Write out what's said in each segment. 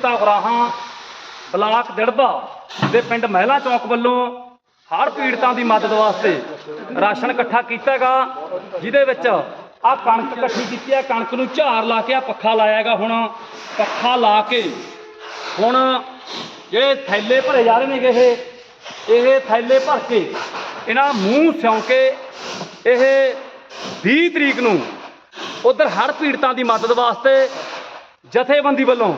ਏਕਤਾ Ugrahan block Dirba ਦੇ ਪਿੰਡ ਮਹਿਲਾ ਚੌਕ ਵੱਲੋਂ ਹਰ ਪੀੜਤਾਂ ਦੀ ਮਦਦ ਵਾਸਤੇ ਰਾਸ਼ਨ ਇਕੱਠਾ ਕੀਤਾ ਹੈਗਾ ਜਿਹਦੇ ਵਿੱਚ ਆ ਕਣਕ ਇਕੱਠੀ ਕੀਤੀ ਹੈ, ਕਣਕ ਨੂੰ ਝਾਰ ਲਾ ਕੇ ਆ ਪੱਖਾ ਲਾਇਆ ਹੈਗਾ ਹੁਣ, ਪੱਖਾ ਲਾ ਕੇ। ਹੁਣ ਜਿਹੜੇ ਥੈਲੇ ਭਰੇ ਜਾ ਰਹੇ ਨੇਗੇ ਇਹ ਇਹ ਥੈਲੇ ਭਰ ਕੇ ਇਹਨਾਂ ਮੂੰਹ ਸਿਉਂ ਕੇ ਇਹ 20 ਤਰੀਕ ਨੂੰ ਉਧਰ ਹਰ ਪੀੜਤਾਂ ਦੀ ਮਦਦ ਵਾਸਤੇ ਜਥੇਬੰਦੀ ਵੱਲੋਂ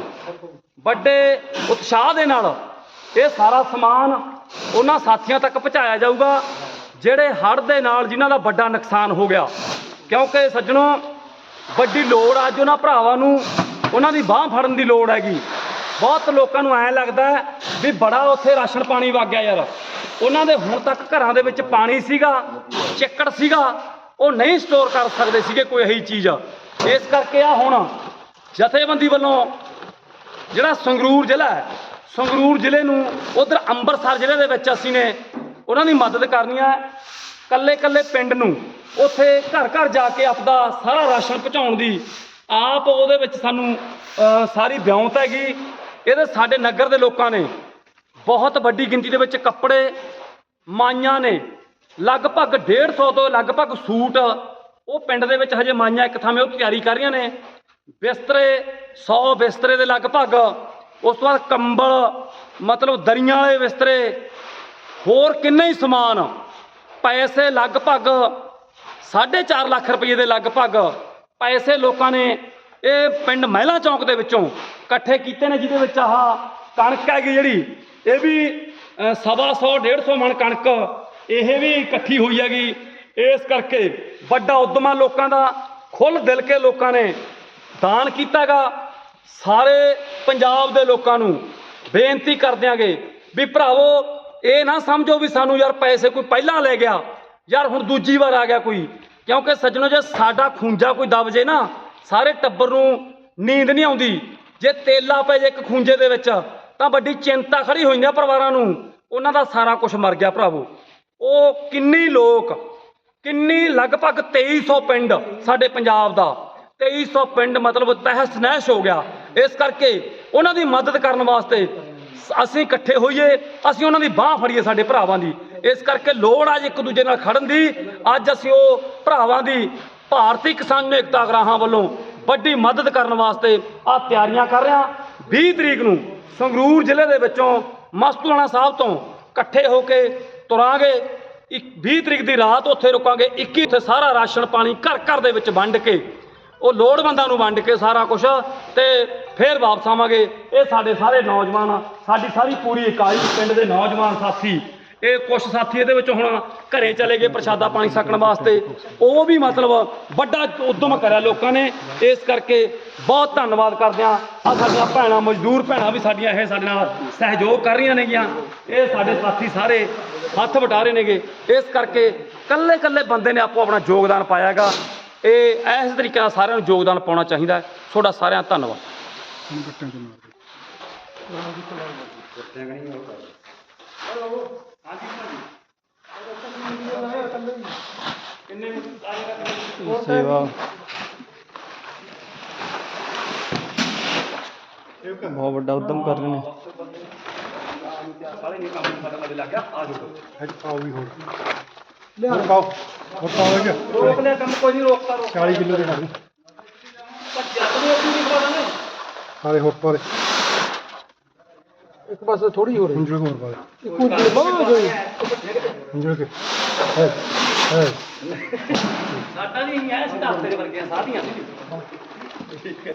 ਵੱਡੇ ਉਤਸ਼ਾਹ ਦੇ ਨਾਲ ਇਹ ਸਾਰਾ ਸਮਾਨ ਉਹਨਾਂ ਸਾਥੀਆਂ ਤੱਕ ਪਹੁੰਚਾਇਆ ਜਾਊਗਾ, ਜਿਹੜੇ ਹੜ੍ਹ ਦੇ ਨਾਲ ਜਿਨ੍ਹਾਂ ਦਾ ਵੱਡਾ ਨੁਕਸਾਨ ਹੋ ਗਿਆ। ਕਿਉਂਕਿ ਸੱਜਣੋ, ਵੱਡੀ ਲੋੜ ਅੱਜ ਉਹਨਾਂ ਭਰਾਵਾਂ ਨੂੰ ਉਹਨਾਂ ਦੀ ਬਾਹ ਫੜਨ ਦੀ ਲੋੜ ਹੈਗੀ। ਬਹੁਤ ਲੋਕਾਂ ਨੂੰ ਐਂ ਲੱਗਦਾ ਵੀ ਬੜਾ ਉੱਥੇ ਰਾਸ਼ਨ ਪਾਣੀ ਵਗ ਗਿਆ ਯਾਰ। ਉਹਨਾਂ ਦੇ ਹੁਣ ਤੱਕ ਘਰਾਂ ਦੇ ਵਿੱਚ ਪਾਣੀ ਸੀਗਾ, ਚਿੱਕੜ ਸੀਗਾ, ਉਹ ਨਹੀਂ ਸਟੋਰ ਕਰ ਸਕਦੇ ਸੀਗੇ ਕੋਈ ਇਹੀ ਚੀਜ਼। ਇਸ ਕਰਕੇ ਆ ਹੁਣ ਜਥੇਬੰਦੀ ਵੱਲੋਂ ਜਿਹੜਾ ਸੰਗਰੂਰ ਜ਼ਿਲ੍ਹਾ ਹੈ, ਸੰਗਰੂਰ ਜ਼ਿਲ੍ਹੇ ਨੂੰ ਉਧਰ ਅੰਮ੍ਰਿਤਸਰ ਜ਼ਿਲ੍ਹੇ ਦੇ ਵਿੱਚ ਅਸੀਂ ਨੇ ਉਹਨਾਂ ਦੀ ਮਦਦ ਕਰਨੀ ਹੈ। ਕੱਲੇ ਕੱਲੇ ਪਿੰਡ ਨੂੰ ਉੱਥੇ ਘਰ ਘਰ ਜਾ ਕੇ ਆਪਦਾ ਸਾਰਾ ਰਾਸ਼ਨ ਪਹੁੰਚਾਉਣ ਦੀ ਆਪ ਉਹਦੇ ਵਿੱਚ ਸਾਨੂੰ ਸਾਰੀ ਵਿਉਂਤ ਹੈਗੀ। ਇਹਦੇ ਸਾਡੇ ਨਗਰ ਦੇ ਲੋਕਾਂ ਨੇ ਬਹੁਤ ਵੱਡੀ ਗਿਣਤੀ ਦੇ ਵਿੱਚ ਕੱਪੜੇ ਮਾਈਆਂ ਨੇ। ਲਗਭਗ 150 ਤੋਂ ਲਗਭਗ ਸੂਟ ਉਹ ਪਿੰਡ ਦੇ ਵਿੱਚ ਹਜੇ ਮਾਈਆਂ ਇੱਕ ਥਾਵੇਂ ਉਹ ਤਿਆਰੀ ਕਰ ਰਹੀਆਂ ਨੇ। ਬਿਸਤਰੇ 100 ਬਿਸਤਰੇ ਦੇ ਲਗਭਗ। ਉਸ ਤੋਂ ਬਾਅਦ ਕੰਬਲ ਮਤਲਬ ਦਰੀਆਂ ਵਾਲੇ ਬਿਸਤਰੇ ਹੋਰ ਕਿੰਨੇ ਹੀ ਸਮਾਨ। ਪੈਸੇ ਲਗਭਗ 4.5 ਲੱਖ ਰੁਪਏ ਦੇ ਲਗਭਗ ਪੈਸੇ ਲੋਕਾਂ ਨੇ ਇਹ ਪਿੰਡ ਮਹਿਲਾ ਚੌਂਕ ਦੇ ਵਿੱਚੋਂ ਇਕੱਠੇ ਕੀਤੇ ਨੇ ਜਿਹਦੇ ਵਿੱਚ ਆਹ ਕਣਕ ਹੈਗੀ ਜਿਹੜੀ ਇਹ ਵੀ ਅ, ਸਵਾ ਸੌ 150 ਮਣ ਕਣਕ ਇਹ ਵੀ ਇਕੱਠੀ ਹੋਈ ਹੈਗੀ। ਇਸ ਕਰਕੇ ਵੱਡਾ ਉਦਮਾ ਲੋਕਾਂ ਦਾ ਖੁੱਲ ਦਿਲ ਕੇ ਲੋਕਾਂ ਨੇ ਦਾਨ ਕੀਤਾਗਾ। ਸਾਰੇ ਪੰਜਾਬ ਦੇ ਲੋਕਾਂ ਨੂੰ ਬੇਨਤੀ ਕਰ ਦਿਆਂਗੇ ਵੀ ਭਰਾਵੋ, ਇਹ ਨਾ ਸਮਝੋ ਵੀ ਸਾਨੂੰ ਯਾਰ ਪੈਸੇ ਕੋਈ ਪਹਿਲਾਂ ਲੈ ਗਿਆ, ਯਾਰ ਹੁਣ ਦੂਜੀ ਵਾਰ ਆ ਗਿਆ ਕੋਈ। ਕਿਉਂਕਿ ਸੱਜਣੋ, ਜੇ ਸਾਡਾ ਖੂੰਜਾ ਕੋਈ ਦਬ ਜੇ ਨਾ, ਸਾਰੇ ਟੱਬਰ ਨੂੰ ਨੀਂਦ ਨਹੀਂ ਆਉਂਦੀ। ਜੇ ਤੇਲਾ ਪੈ ਜੇ ਇੱਕ ਖੂੰਜੇ ਦੇ ਵਿੱਚ, ਤਾਂ ਵੱਡੀ ਚਿੰਤਾ ਖੜੀ ਹੋਈ ਆ ਪਰਿਵਾਰਾਂ ਨੂੰ। ਉਹਨਾਂ ਦਾ ਸਾਰਾ ਕੁਝ ਮਰ ਗਿਆ ਭਰਾਵੋ। ਉਹ ਕਿੰਨੀ ਲੋਕ, ਕਿੰਨੀ ਲਗਭਗ 2300 ਪਿੰਡ ਸਾਡੇ ਪੰਜਾਬ ਦਾ 2300 ਪਿੰਡ ਮਤਲਬ ਤਹਿਸ ਨਹਿਸ ਹੋ ਗਿਆ। ਇਸ ਕਰਕੇ ਉਹਨਾਂ ਦੀ ਮਦਦ ਕਰਨ ਵਾਸਤੇ ਸ- ਅਸੀਂ ਇਕੱਠੇ ਹੋਈਏ, ਅਸੀਂ ਉਹਨਾਂ ਦੀ ਬਾਹ ਫੜੀਏ ਸਾਡੇ ਭਰਾਵਾਂ ਦੀ। ਇਸ ਕਰਕੇ ਲੋੜ ਆ ਇੱਕ ਦੂਜੇ ਨਾਲ ਖੜਨ ਦੀ। ਅੱਜ ਅਸੀਂ ਉਹ ਭਰਾਵਾਂ ਦੀ ਭਾਰਤੀ ਕਿਸਾਨ ਏਕਤਾ ਗਰਾਹਾਂ ਵੱਲੋਂ ਵੱਡੀ ਮਦਦ ਕਰਨ ਵਾਸਤੇ ਆ ਤਿਆਰੀਆਂ ਕਰ ਰਹੇ ਹਾਂ। 20 ਤਰੀਕ ਨੂੰ ਸੰਗਰੂਰ ਜ਼ਿਲ੍ਹੇ ਦੇ ਵਿੱਚੋਂ ਮਸਤੂਆਣਾ ਸਾਹਿਬ ਤੋਂ ਇਕੱਠੇ ਹੋ ਕੇ ਤੁਰਾਂਗੇ। ਇੱਕ 20 ਤਰੀਕ ਦੀ ਰਾਤ ਉੱਥੇ ਰੁਕਾਂਗੇ। 21 ਉੱਥੇ ਸਾਰਾ ਰਾਸ਼ਨ ਪਾਣੀ ਘਰ ਘਰ ਦੇ ਵਿੱਚ ਵੰਡ ਕੇ ਉਹ ਲੋੜਵੰਦਾਂ ਨੂੰ ਵੰਡ ਕੇ ਸਾਰਾ ਕੁਝ ਤੇ ਫੇਰ ਵਾਪਸ ਆਵਾਂਗੇ। ਇਹ ਸਾਡੇ ਸਾਰੇ ਨੌਜਵਾਨ ਸਾਡੀ ਸਾਰੀ ਪੂਰੀ ਇਕਾਈ ਪਿੰਡ ਦੇ ਨੌਜਵਾਨ ਸਾਥੀ। ਇਹ ਕੁਝ ਸਾਥੀ ਇਹਦੇ ਵਿੱਚ ਹੁਣ ਘਰੇ ਚਲੇ ਗਏ ਪ੍ਰਸ਼ਾਦਾ ਪਾਣੀ ਛਕਣ ਵਾਸਤੇ। ਉਹ ਵੀ ਮਤਲਬ ਵੱਡਾ ਉਦਮ ਕਰਿਆ ਲੋਕਾਂ ਨੇ। ਇਸ ਕਰਕੇ ਬਹੁਤ ਧੰਨਵਾਦ ਕਰਦੇ ਆ ਆ ਸਾਡੀਆਂ ਭੈਣਾਂ, ਮਜ਼ਦੂਰ ਭੈਣਾਂ ਵੀ ਸਾਡੀਆਂ ਇਹ ਸਾਡੇ ਨਾਲ ਸਹਿਯੋਗ ਕਰ ਰਹੀਆਂ ਨੇਗੀਆਂ। ਇਹ ਸਾਡੇ ਸਾਥੀ ਸਾਰੇ ਹੱਥ ਵਟਾ ਰਹੇ ਨੇਗੇ। ਇਸ ਕਰਕੇ ਕੱਲੇ ਕੱਲੇ ਬੰਦੇ ਨੇ ਆਪੋ ਆਪਣਾ ਯੋਗਦਾਨ ਪਾਇਆਗਾ। ਇਹ ਇਸ ਤਰੀਕੇ ਨਾਲ ਸਾਰਿਆਂ ਨੂੰ ਯੋਗਦਾਨ ਪਾਉਣਾ ਚਾਹੀਦਾ ਹੈ। ਤੁਹਾਡਾ ਸਾਰਿਆਂ ਦਾ ਧੰਨਵਾਦ। ਸੇਵਾ। ਬਹੁਤ ਵੱਡਾ ਉਦਮ ਕਰ ਰਹੇ ਨੇ। ਸਾਰੇ ਇਹ ਕੰਮ ਸਾਡੇ ਲੱਗ ਗਿਆ ਆ ਜਾਓ ਪਾਓ ਵੀ ਹੋਰ। ਲਿਆ ਪਾਓ ਰੋਕ ਲਿਆ ਕੰਮ ਕੋਈ ਨਹੀਂ ਰੋਕਦਾ ਰੋਕ 40 ਕਿਲੋ ਦੇ ਖਾਲੀ ਪਰ ਜਦ ਵੀ ਅਸੀਂ ਨਹੀਂ ਹੋਰ ਇੱਕ ਪਾਸੇ ਥੋੜੀ ਹੋ ਹੁੰਜਲ ਹੋਰ ਪਾ ਦੇ। ਇੱਕੋ ਜਿਹੀ ਬਾਹ ਗਈ ਹੁੰਜਲ ਕੇ। ਹੈ ਹੈ। ਸਾਡਾ ਨਹੀਂ ਹੈ ਸਿੱਧਾ ਤੇਰੇ ਵਰਗੀਆਂ ਸਾਧੀਆਂ। ਠੀਕ ਹੈ